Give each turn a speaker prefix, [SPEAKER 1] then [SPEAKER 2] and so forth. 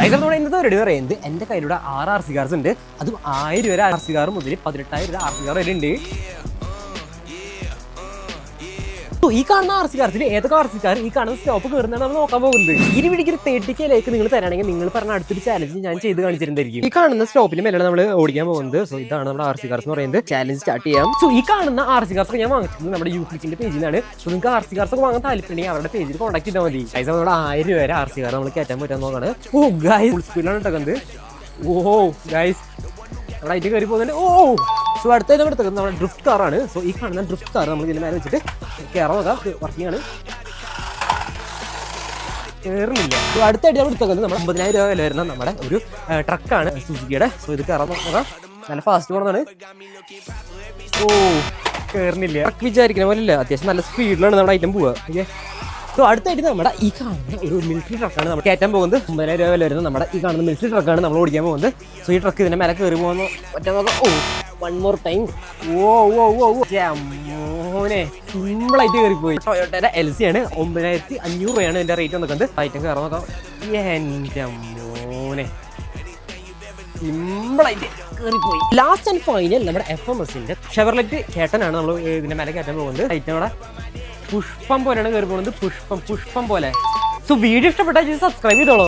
[SPEAKER 1] കൈകൾ നമ്മുടെ ഇന്നത്തെ റെഡി പറയുന്നത് എന്റെ കയ്യിലൂടെ ആറ് ആർ സി കാർസ് ഉണ്ട്. അതും ആയിരം വരെ ആർ സി കാർ മുതൽ പതിനെട്ടായിരം രൂപ ആർ സി കാർ വരെ ഉണ്ട് ഈ കാണുന്ന ആർ സി കാർസിൽ ഏതൊക്കെ ആർ സി കാർ ഈ കാണുന്ന സ്റ്റോപ്പ് കയറുന്നതാണ് നമ്മൾ നോക്കാൻ പോകുന്നത്? ഇനി പിടിക്കുന്ന തേർട്ടി കെയിലേക്ക് നിങ്ങൾ തരാണെങ്കിൽ നിങ്ങൾ പറഞ്ഞ അടുത്തൊരു ചാലഞ്ച് ഞാൻ ചെയ്ത് കാണിച്ചിട്ടുണ്ടായിരിക്കും. ഈ കാണുന്ന സ്റ്റോപ്പിന് മേലാണ് നമ്മൾ ഓടിക്കാൻ പോകുന്നത്. സോ ഇതാണ് നമ്മുടെ ആർ സി കാർസ് എന്ന് പറയുന്നത്. ചാലഞ്ച് സ്റ്റാർട്ട് ചെയ്യാം. സോ ഈ കാണുന്ന ആർ സി കാർസ് ഞാൻ വാങ്ങിച്ചത് നമ്മുടെ യൂട്യൂബിന്റെ പേജിൽ നിന്നാണ് സോ നിങ്ങൾക്ക് ആർ സി കാർസ് ഒക്കെ വാങ്ങാൻ താല്പര്യമുണ്ടെങ്കിൽ അവരുടെ പേജിൽ കോൺടാക്ട് ചെയ്താൽ മതി. പൈസ നമ്മുടെ ആയിരം വരെ ആർ സി കാർ നമ്മൾ കയറ്റാൻ പറ്റാൻ നോക്കാണ്. ഓ ഗായ് സ്പീഡിലാണ് ഓ ഗൈസ് അവിടെ അതിന്റെ കയറി പോകുന്നുണ്ട് ഓ സോ അടുത്ത നമ്മൾ എടുത്തത് നമ്മുടെ ഡ്രിഫ്റ്റ് കാറാണ് സോ ഈ കാണുന്ന ഡ്രിഫ്റ്റ് കാർ നമ്മൾ ഇതിന്റെ മേലെ വെച്ചിട്ട് കയറാൻ നോക്കാം. വർക്കിംഗ് ആണ് കയറുന്നില്ല സോ അടുത്തായിട്ട് നമ്മൾ എടുത്തത് നമ്മുടെ അമ്പതിനായിരം രൂപ വില വരുന്ന നമ്മുടെ ഒരു ട്രക്കാണ് സുസുക്കിയുടെ. സോ ഇത് കയറാൻ നോക്കാം. നല്ല ഫാസ്റ്റ് പോണതാണ്. ഓ കയറുന്നില്ല ട്രക്ക് വിചാരിക്കുന്ന പോലെ ഇല്ല അത്യാവശ്യം നല്ല സ്പീഡിലാണ് നമ്മുടെ ഐറ്റം പോവുക. ഓക്കെ സോ അടുത്തായിട്ട് നമ്മുടെ ഈ കാണുന്ന ഒരു മിലിറ്ററി ട്രക്കാണ് നമ്മൾ കയറ്റാൻ പോകുന്നത്. ഒമ്പതിനായിരം രൂപ വില വരുന്ന നമ്മുടെ ഈ കാണുന്ന മിലിറ്ററി ട്രക്കാണ് നമ്മൾ ഓടിക്കാൻ പോകുന്നത്. സോ ഈ ട്രക്ക് ഇതിന്റെ മേലെ കയറി പോകുന്നു. ഒറ്റ നോക്കാം. ഓ വൺ മോർ ടൈം ഓ ഓ ഓ ഓ മോനെ സിമ്പിളായിട്ട് കയറിപ്പോയി ടൊയോട്ടയുടെ എൽ സി ആണ്. ഒമ്പതിനായിരത്തി അഞ്ഞൂറ് രൂപയാണ് എന്റെ റേറ്റ് വന്നിട്ടുണ്ട്. ഐറ്റം കയറാൻ നോക്കാം. എന്റെ മോനെ സിമ്പിളായിട്ട് ലാസ്റ്റ് ആൻഡ് ഫൈനൽ നമ്മുടെ എഫ് എം എസിന്റെ ഷെവർലെറ്റ് ചേട്ടനാണ് നമ്മൾ ഇതിന്റെ മേലെ കയറ്റാൻ പോകുന്നത്. ഐറ്റം പുഷ്പം പോലെയാണ് കയറി പോകുന്നത് പുഷ്പം പുഷ്പം പോലെ. സോ വീഡിയോ ഇഷ്ടപ്പെട്ടാൽ സബ്സ്ക്രൈബ് ചെയ്തോളൂ.